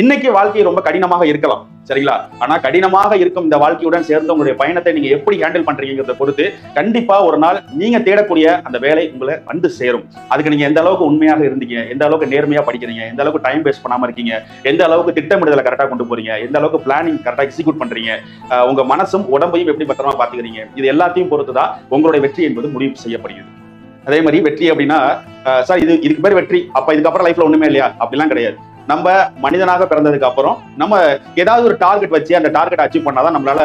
இன்னைக்கு வாழ்க்கை ரொம்ப கடினமாக இருக்கலாம் சரிங்களா? ஆனா கடினமாக இருக்கும் இந்த வாழ்க்கையுடன் சேர்ந்து உங்களுடைய பயணத்தை நீங்க எப்படி ஹேண்டில் பண்றீங்கிறத பொறுத்து கண்டிப்பா ஒரு நாள் நீங்க தேடக்கூடிய அந்த வேலை உங்களை வந்து சேரும். அதுக்கு நீங்க எந்த அளவுக்கு உண்மையாக இருந்தீங்க எந்த அளவுக்கு நேர்மையா படிக்கிறீங்க எந்த அளவுக்கு டைம் வேஸ்ட் பண்ணாம இருக்கீங்க எந்த அளவுக்கு திட்டமிடுதலை கரெக்டா கொண்டு போறீங்க எந்த அளவுக்கு பிளானிங் கரெக்டா எக்ஸிக்யூட் பண்றீங்க உங்க மனசும் உடம்பையும் எப்படி பத்திரமா பாத்துக்கிறீங்க இது எல்லாத்தையும் பொறுத்துதான் உங்களுடைய வெற்றி என்பது முடிவு செய்யப்படுகிறது. அதே மாதிரி வெற்றி அப்படின்னா சார் இது இதுக்கு பேர் வெற்றி அப்ப இதுக்கப்புறம் லைஃப்ல ஒண்ணுமே இல்லையா? அப்படிலாம் கிடையாது. நம்ம மனிதனாக பிறந்ததுக்கு அப்புறம் நம்ம ஏதாவது ஒரு டார்கெட் வச்சு அந்த டார்கெட் அச்சீவ் பண்ணாதான் நம்மளால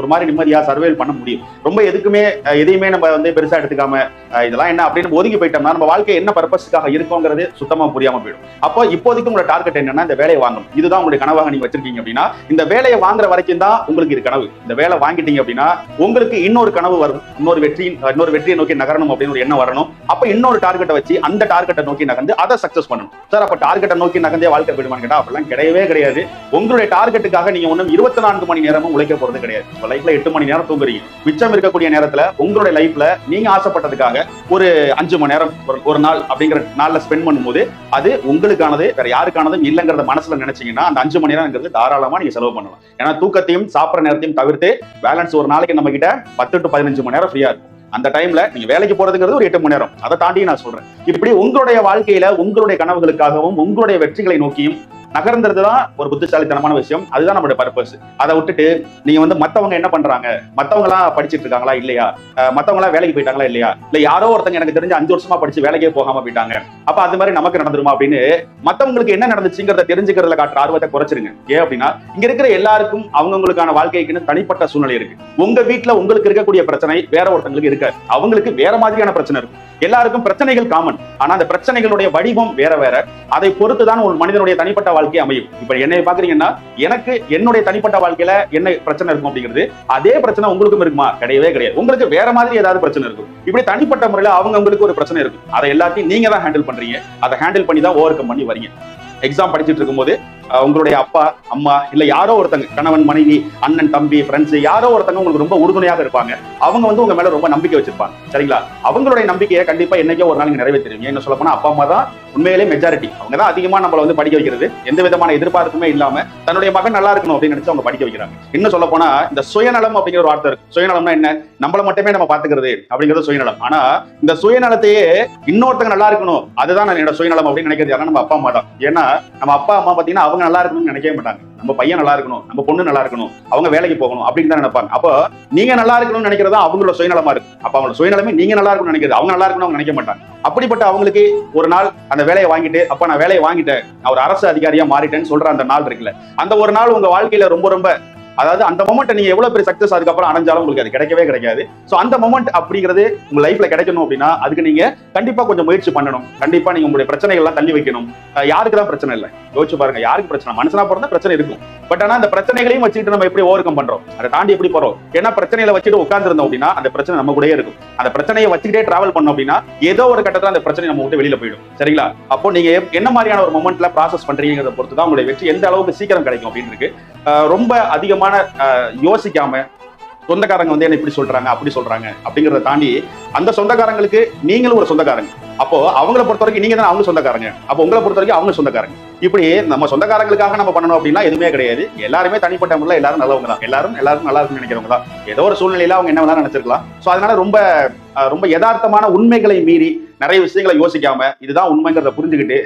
ஒரு மாதிரி நிம்மதியா சர்வேல் பண்ண முடியும். ரொம்ப எதுக்குமே எதையுமே நம்ம வந்து பெருசா எடுத்துக்காம இதெல்லாம் என்ன அப்படின்னு ஒதுங்கி போயிட்டோம்னா நம்ம வாழ்க்கை என்ன பர்பஸ்க்காக இருக்கோங்கிறது சுத்தமா புரியாம போயிடும். அப்போ இப்போதைக்கு உங்களோட டார்கெட் என்னன்னா இந்த வேலையை வாங்கணும். இதுதான் உங்களுடைய கனவாக நீங்க வச்சிருக்கீங்க அப்படின்னா இந்த வேலையை வாங்குற வரைக்கும் தான் உங்களுக்கு இது கனவு. இந்த வேலை வாங்கிட்டீங்க அப்படின்னா உங்களுக்கு இன்னொரு கனவு வரும். இன்னொரு வெற்றி இன்னொரு வெற்றியை நோக்கி நகரணும் அப்படின்னு ஒரு எண்ணம் வரணும். அப்ப இன்னொரு டார்கெட்டை வச்சு அந்த டார்கெட்டை நோக்கி நகர்ந்து அதை சக்சஸ் பண்ணணும். சார் அப்ப டார்கெட்டை நோக்கி நகர்ந்தே வாழ்க்கை போயிடுமான்னு கேட்டா அப்படிலாம் கிடையவே கிடையாது. உங்களுடைய டார்கெட்டுக்காக நீங்க ஒன்றும் இருபத்தி நான்கு மணி நேரமும் உழைக்க போறது கிடையாது. இப்போ லைஃப்ல எட்டு மணி நேரம் தூங்குறீங்க. மிச்சம் இருக்கக்கூடிய நேரத்துல உங்களுடைய லைஃப்ல நீங்க ஆசைப்பட்டதுக்காக ஒரு அஞ்சு மணி நேரம் ஒரு நாள் அப்படிங்கிற நாள்ல ஸ்பெண்ட் பண்ணும்போது அது உங்களுக்கானது வேற யாருக்கானதும் இல்லைங்கிறத மனசுல நினைச்சீங்கன்னா அந்த அஞ்சு மணி நேரம்ங்கிறது தாராளமா நீங்க செலவு பண்ணலாம். ஏன்னா தூக்கத்தையும் சாப்பிட்ற நேரத்தையும் தவிர்த்து பேலன்ஸ் ஒரு நாளைக்கு நம்ம கிட்ட பத்து டு பதினஞ்சு மணி நேரம் ஃப்ரீயா இருக்கும். அந்த டைம்ல நீங்க வேலைக்கு போறதுங்கிறது ஒரு எட்டு மணி நேரம். அதை தாண்டி நான் சொல்றேன். இப்படி உங்களுடைய வாழ்க்கையில உங்களுடைய கனவுகளுக்காகவும் உங்களுடைய வெற்றிகளை நோக்கியும் நகர்ந்துறது தான் ஒரு புத்திசாலித்தனமான விஷயம். அதுதான் நம்மளுடைய பர்பஸ் அதை விட்டுட்டு நீங்க வந்து மத்தவங்க என்ன பண்றாங்க? மத்தவங்களா படிச்சுட்டு இருக்காங்களா இல்லையா? மத்தவங்களா வேலைக்கு போயிட்டாங்களா இல்லையா? இல்ல யாரோ ஒருத்தங்க எனக்கு தெரிஞ்சு அஞ்சு வருஷமா படிச்சு வேலைக்கே போகாம போயிட்டாங்க. அப்ப அது மாதிரி நமக்கு நடந்துருமா அப்படின்னு மத்தவங்களுக்கு என்ன நடந்துச்சுங்கிறத தெரிஞ்சுக்கிறதுல காட்டுற ஆர்வத்தை குறைச்சிருங்க. ஏன் அப்படின்னா இங்க இருக்கிற எல்லாருக்கும் அவங்கவுங்களுக்கான வாழ்க்கைக்குன்னு தனிப்பட்ட சூழ்நிலை இருக்கு. உங்க வீட்டுல உங்களுக்கு இருக்கக்கூடிய பிரச்சனை வேற ஒருத்தங்களுக்கு இருக்காது. அவங்களுக்கு வேற மாதிரியான பிரச்சனை இருக்கும். எல்லாருக்கும் பிரச்சனைகள் காமன் ஆனா அந்த பிரச்சனைகளுடைய வடிவம் வேற வேற. அதை பொறுத்து தான் ஒரு மனிதனுடைய தனிப்பட்ட வாழ்க்கை அமையும். இப்ப என்னை பாக்குறீங்கன்னா எனக்கு என்னுடைய தனிப்பட்ட வாழ்க்கையில என்ன பிரச்சனை இருக்கும் அப்படிங்கிறது அதே பிரச்சனை உங்களுக்கும் இருக்குமா? கிடையவே கிடையாது. உங்களுக்கு வேற மாதிரி ஏதாவது பிரச்சனை இருக்கும். இப்படி தனிப்பட்ட முறையில அவங்க உங்களுக்கு ஒரு பிரச்சனை இருக்கும். அதை எல்லாத்தையும் நீங்க தான் ஹேண்டில் பண்றீங்க. அதை ஹேண்டில் பண்ணி தான் ஓவர் கம் பண்ணி வரீங்க. எக்ஸாம் படிச்சுட்டு இருக்கும்போது உங்களுடைய அப்பா அம்மா இல்ல யாரோ ஒருத்தங்க கணவன் மனைவி அண்ணன் தம்பி ஃப்ரெண்ட்ஸ் யாரோ ஒருத்தங்க உங்களுக்கு ரொம்ப உறுதுணையாக இருப்பாங்க. அவங்க வந்து உங்க மேல ரொம்ப நம்பிக்கை வச்சிருப்பாங்க. சரிங்களா? அவங்களுடைய நம்பிக்கையை கண்டிப்பா என்னைக்கோ ஒரு நாள் நீங்க நிறைவேற்றிருவீங்க. என்ன சொல்ல போனா அப்பா அம்மா தான் உண்மையிலே மெஜாரிட்டி அவங்க தான் அதிகமா நம்மள வந்து படிக்க வைக்கிறது. எந்த விதமான எதிர்பார்ப்புமே இல்லாம தன்னுடைய மகன் நல்லா இருக்கணும் அப்படின்னு நினைச்சு அவங்க படிக்க வைக்கிறாங்க. இன்னும் சொல்ல போனா இந்த சுயநலம் அப்படிங்கிற ஒரு வார்த்தை இருக்கு. சுயநலம்னா என்ன? நம்மள மட்டுமே நம்ம பாத்துக்கிறது அப்படிங்கிறது சுயநலம். ஆனா இந்த சுயநலத்தையே இன்னொருத்தங்க நல்லா இருக்கணும். அதுதான் என்னோட சுயநலம் அப்படின்னு நினைக்கிறது யாரா நம்ம அப்பா அம்மா தான். ஏன்னா நம்ம அப்பா அம்மா பாத்தீங்கன்னா அவங்க நல்லா இருக்கணும்னு நினைக்கவே மாட்டாங்க. நம்ம பையன் நல்லா இருக்கணும் நம்ம பொண்ணு நல்லா இருக்கணும் அவங்க வேலைக்கு போகணும் அப்படின்னு தான் நினைப்பாங்க. அப்போ நீங்க நல்லா இருக்கணும்னு நினைக்கிறதா அவங்களோட சுயநலமா இருக்கு. அப்ப அவங்களோட சுயநலமே நீங்க நல்லா இருக்கணும்னு நினைக்கிறது அவங்க நல்லா இருக்கணும் அவங்க நினைக்க மாட்டாங்க. அப்படிப்பட்ட அவங்களுக்கு ஒரு நாள் அந்த வேலையை வாங்கிட்டு அப்ப நான் வேலையை வாங்கிட்டேன் நான் ஒரு அரசு அதிகாரியா மாறிட்டேன்னு சொல்ற அந்த நாள் இருக்குல்ல அந்த ஒரு நாள் உங்க வாழ்க்கையில ரொம்ப ரொம்ப அதாவது அந்த மொமெண்ட் நீங்க எவ்வளவு பெரிய சக்சஸ் அதுக்கப்புறம் அடைஞ்சாலும் உங்களுக்கு அது கிடைக்கவே கிடைக்காது. சோ அந்த மொமெண்ட் அப்படிங்கிறது உங்க லைஃப்ல கிடைக்கணும் அப்படின்னா அதுக்கு நீங்க கண்டிப்பா கொஞ்சம் முயற்சி பண்ணணும். கண்டிப்பா நீங்க உங்களுடைய பிரச்சனைகள் எல்லாம் தள்ளி வைக்கணும். அஹ் யாருக்கு தான் பிரச்சனை இல்லை? யோசிச்சு பாருங்க யாருக்கு பிரச்சனை? மனுஷனா பிறந்த பிரச்சனை இருக்கும். பட் ஆனா அந்த பிரச்சனைகளையும் வச்சுட்டு நம்ம எப்படி ஓவர் கம் பண்றோம்? அதை தாண்டி எப்படி போறோம்? ஏன்னா பிரச்சனைகளை வச்சுட்டு உட்கார்ந்து அப்படின்னா அந்த பிரச்சனை நம்ம கூட இருக்கும். அந்த பிரச்சனையை வச்சுக்கிட்டே டிராவல் பண்ணோம் அப்படின்னா ஏதோ ஒரு கட்டத்தில் அந்த பிரச்சனை நம்ம விட்டு வெளியில போயிடும். சரிங்களா? அப்போ நீங்க என்ன மாதிரியான ஒரு மொமெண்ட்ல ப்ராசஸ் பண்றீங்கிறத பொறுத்து தான் உங்களுடைய வெற்றி எந்த அளவுக்கு சீக்கிரம் கிடைக்கும் அப்படின்னு இருக்கு ரொம்ப அதிகமா அஹ், யோசிக்காம சொந்தக்காரங்க வந்து என்ன இப்படி சொல்றாங்க அப்படி சொல்றாங்க அப்படிங்கறத தாண்டி அந்த சொந்தக்காரங்களுக்கு நீங்களும் ஒரு சொந்தக்காரங்க. அப்போ அவங்கள பொறுத்த வரைக்கும் நீங்க தான் அவங்க சொந்தக்காரங்க. அப்போ உங்களை பொறுத்த வரைக்கும் அவங்க சொந்தக்காரங்க. இப்படி நம்ம சொந்தக்காரங்களுக்காக நம்ம பண்ணணும் அப்படின்னா எதுவுமே கிடையாது. எல்லாருமே தனிப்பட்ட முறையில் எல்லாரும் நல்லவங்க தான். எல்லாரும் எல்லாரும் நல்லா இருக்குன்னு நினைக்கிறவங்க தான். ஏதோ ஒரு சூழ்நிலையில அவங்க என்ன வேணாலும் நினைச்சிருக்கலாம். ஸோ அதனால ரொம்ப ரொம்ப யதார்த்தமான உண்மைகளை மீறி நிறைய விஷயங்களை யோசிக்காம இதுதான் உண்மைங்கிறத புரிஞ்சுக்கிட்டு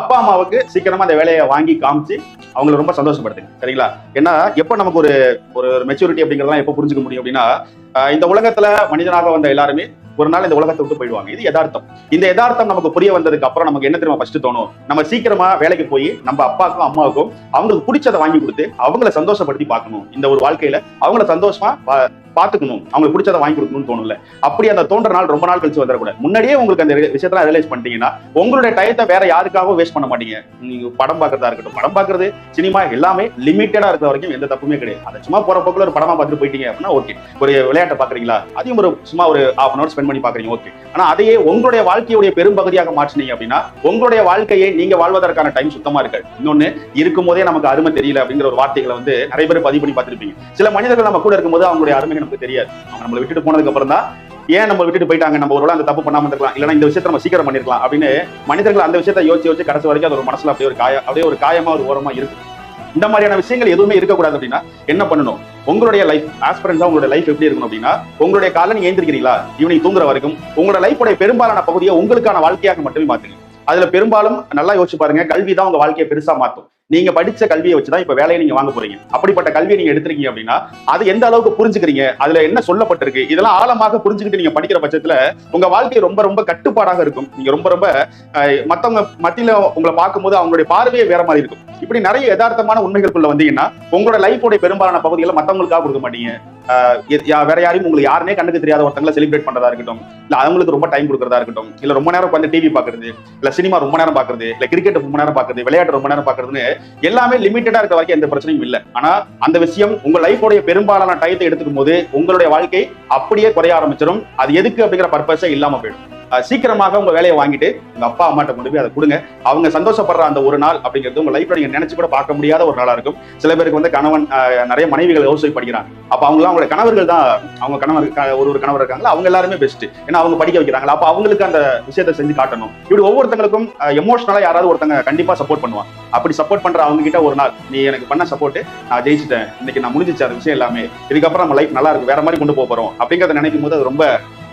அப்பா அம்மாவுக்கு சீக்கிரமா அந்த வேலையை வாங்கி காமிச்சு அவங்களை ரொம்ப சந்தோஷப்படுத்துங்க. சரிங்களா? ஏன்னா எப்போ நமக்கு ஒரு ஒரு மெச்சூரிட்டி அப்படிங்கிறதெல்லாம் எப்போ புரிஞ்சுக்க முடியும் அப்படின்னா இந்த உலகத்துல மனிதனாக வந்த எல்லாருமே ஒரு நாள் இந்த உலகத்தை விட்டு போயிடுவாங்க. இது யதார்த்தம். இந்த யதார்த்தம் நமக்கு புரிய வந்ததுக்கு அப்புறம் நமக்கு என்ன தெரியுமா ஃபர்ஸ்ட் தோணும்? நம்ம சீக்கிரமா வேலைக்கு போய் நம்ம அப்பாவுக்கும் அம்மாவுக்கும் அவங்களுக்கு பிடிச்சதை வாங்கி கொடுத்து அவங்கள சந்தோஷப்படுத்தி பார்க்கணும். இந்த ஒரு வாழ்க்கையில அவங்கள சந்தோஷமா பார்த்துக்கணும். அவங்களுக்கு பிடிச்சதை வாங்கி கொடுக்கணும்னு தோணும்ல. அப்படி அந்த தோன்ற நாள் ரொம்ப நாள் கழிச்சு வந்துடக்கூடாது முன்னாடியே உங்களுக்கு அந்த விஷயத்தெல்லாம் ரியலைஸ் பண்ணிட்டீங்கன்னா உங்களுடைய டயத்தை வேற யாருக்காகவும் வேஸ்ட் பண்ண மாட்டீங்க. நீங்க படம் பார்க்கறதா இருக்கட்டும் படம் பார்க்கறது சினிமா எல்லாமே லிமிட்டடா இருக்கிற வரைக்கும் எந்த தப்புமே கிடையாது. அதை சும்மா போற போக்குல ஒரு படமா பார்த்துட்டு போயிட்டீங்க அப்படின்னா ஓகே ஒரு விளையாட்டை பாக்குறீங்களா அதையும் ஒரு சும்மா ஒரு ஹாஃப் அன் அவர் ஸ்பெண்ட் பண்ணி பாக்குறீங்க ஓகே ஆனா அதையே உங்களுடைய வாழ்க்கையுடைய பெரும்பகுதியாக மாற்றினீங்க அப்படின்னா உங்களுடைய வாழ்க்கையை நீங்க வாழ்வதற்கான டைம் சுத்தமா இருக்காது. இன்னொன்னு இருக்கும் போதே நமக்கு அருமை தெரியல அப்படிங்கிற ஒரு வார்த்தைகளை வந்து நிறைய பேர் பதிவு பண்ணி பார்த்திருப்பீங்க. சில மனிதர்கள் நம்ம கூட இருக்கும்போது அவங்களுடைய அருமை நமக்கு தெரியாது. அவங்க நம்மளை விட்டுட்டு போனதுக்கு அப்புறம் தான் ஏன் நம்ம விட்டுட்டு போயிட்டாங்க? நம்ம ஒருவேளை அந்த தப்பு பண்ணாம இருக்கலாம் இல்லைன்னா இந்த விஷயத்த நம்ம சீக்கிரம் பண்ணிருக்கலாம் அப்படின்னு மனிதர்கள் அந்த விஷயத்த யோசிச்சு யோசிச்சு கடைசி வரைக்கும் அது ஒரு மனசுல அப்படியே ஒரு காய அப்படியே ஒரு காயமா ஒரு ஓரமா இருக்கு இந்த மாதிரியான விஷயங்கள் எதுவுமே இருக்கக்கூடாது அப்படின்னா என்ன பண்ணணும்? உங்களுடைய லைஃப் ஆஸ்பிரன்ஸா உங்களுடைய லைஃப் எப்படி இருக்கணும் அப்படின்னா உங்களுடைய காலை நீங்க ஏந்திருக்கிறீங்களா? ஈவினிங் தூங்குற வரைக்கும் உங்களோட லைஃபுடைய பெரும்பாலான பகுதியை உங்களுக்கான வாழ்க்கையாக மட்டுமே மாத்துங்க. அதுல பெரும்பாலும் நல்லா யோசிச்சு பாருங்க கல்வி தான் உங்க வாழ்க்கையை பெருசா மாத்தும். நீங்க படிச்ச கல்வியை வச்சுதான் இப்ப வேலையை நீங்க வாங்க போறீங்க. அப்படிப்பட்ட கல்வியை நீங்க எடுத்திருக்கீங்க அப்படின்னா அது எந்த அளவுக்கு புரிஞ்சுக்கிறீங்க? அதுல என்ன சொல்லப்பட்டிருக்கு? இதெல்லாம் ஆழமாக புரிஞ்சுக்கிட்டு நீங்க படிக்கிற பட்சத்துல உங்க வாழ்க்கை ரொம்ப ரொம்ப கட்டுப்பாடாக இருக்கும். நீங்க ரொம்ப ரொம்ப மத்தவங்க மத்தியில உங்களை பார்க்கும்போது அவங்களுடைய பார்வையே வேற மாதிரி இருக்கும். இப்படி நிறைய யதார்த்தமான உண்மைகளுக்குள்ள வந்தீங்கன்னா உங்களோட லைஃபோட பெரும்பாலான பகுதிகளை மத்தவங்களுக்காக கொடுக்க மாட்டீங்க. யா- வேற யாரையும் உங்களுக்கு யாருமே கண்ணுக்கு தெரியாத ஒருத்தங்களை செலிப்ரேட் பண்றதா இருக்கட்டும் இல்ல அவங்களுக்கு ரொம்ப டைம் கொடுக்கறதா இருக்கட்டும் இல்ல ரொம்ப நேரம் உட்காந்து டிவி பாக்குறது இல்ல சினிமா ரொம்ப நேரம் பாக்குறது இல்ல கிரிக்கெட் ரொம்ப நேரம் பாக்குறது விளையாட்டு ரொம்ப நேரம் பாக்குறதுன்னு எல்லாமே லிமிட்டடா இருக்க வரைக்கும் எந்த பிரச்சனையும் இல்ல. ஆனா அந்த விஷயம் உங்க லைஃபோடைய பெரும்பாலான டயத்தை எடுத்துக்கும் போது உங்களுடைய வாழ்க்கை அப்படியே குறைய ஆரம்பிச்சிடும் அது எதுக்கு அப்படிங்கிற பர்பஸே இல்லாம போயிடும். சீக்கிரமாக உங்க வேலையை வாங்கிட்டு உங்க அப்பா அம்மாட்ட கொண்டு போய் அதை கொடுங்க. அவங்க சந்தோஷப்படுற அந்த ஒரு நாள் அப்படிங்கிறது உங்க லைஃப்ல நீங்க நினைச்சு கூட பார்க்க முடியாத ஒரு நாளா இருக்கும். சில பேருக்கு வந்து கணவன் நிறைய மனைவிகள் யோசிப்படுகிறாங்க அப்ப அவங்க அவங்களோட கணவர்கள் தான் அவங்க கணவர் ஒரு ஒரு கணவர் இருக்காங்களா அவங்க எல்லாருமே பெஸ்ட் ஏன்னா அவங்க படிக்க வைக்கிறாங்களா அப்ப அவங்களுக்கு அந்த விஷயத்தை செஞ்சு காட்டணும். இப்படி ஒவ்வொருத்தங்களுக்கும் எமோஷனலா யாராவது ஒருத்தங்க கண்டிப்பா சப்போர்ட் பண்ணுவாங்க. அப்படி சப்போர்ட் பண்ற அவங்க கிட்ட ஒரு நாள் நீ எனக்கு பண்ண சப்போர்ட் நான் ஜெயிச்சிட்டேன். இன்னைக்கு நான் முடிஞ்சிச்சு அந்த விஷயம் எல்லாமே. இதுக்கப்புறம் நம்ம லைஃப் நல்லா இருக்கு வேற மாதிரி கொண்டு போக போறோம். அப்படிங்கறத நினைக்கும் போது அது ரொம்ப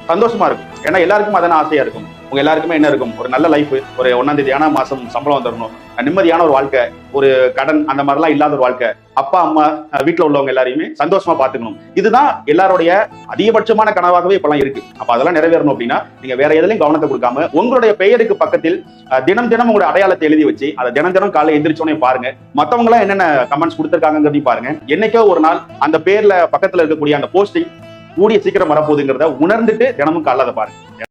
சந்தோஷமா இருக்கும். ஏன்னா எல்லாருக்கும் அதான ஆசையா இருக்கும். உங்க எல்லாருக்குமே என்ன இருக்கும்? ஒரு நல்ல லைஃப் ஒரு ஒன்னாம் தேதியான மாசம் சம்பளம் வந்துடணும் நிம்மதியான ஒரு வாழ்க்கை ஒரு கடன் அந்த மாதிரிலாம் இல்லாத ஒரு வாழ்க்கை. அப்பா அம்மா வீட்டுல உள்ளவங்க எல்லாரையுமே சந்தோஷமா பாத்துக்கணும் இதுதான் எல்லாருடைய அதிகபட்சமான கனவாகவே இப்பெல்லாம் இருக்கு. அப்ப அதெல்லாம் நிறைவேறணும் அப்படின்னா நீங்க வேற எதுலையும் கவனத்தை கொடுக்காம உங்களுடைய பெயருக்கு பக்கத்தில் தினம் தினம் உங்களுடைய அடையாளத்தை எழுதி வச்சு அதை தினம் தினம் காலை எந்திரிச்சோடனே பாருங்க. மத்தவங்க எல்லாம் என்னென்ன கமெண்ட்ஸ் கொடுத்துருக்காங்கிறதையும் பாருங்க. என்னைக்கோ ஒரு நாள் அந்த பேர்ல பக்கத்துல இருக்கக்கூடிய அந்த போஸ்டிங் கூடிய சீக்கிரம் வரப்போகுதுங்கிறத உணர்ந்துட்டு தினமும் காலைல பாருங்க.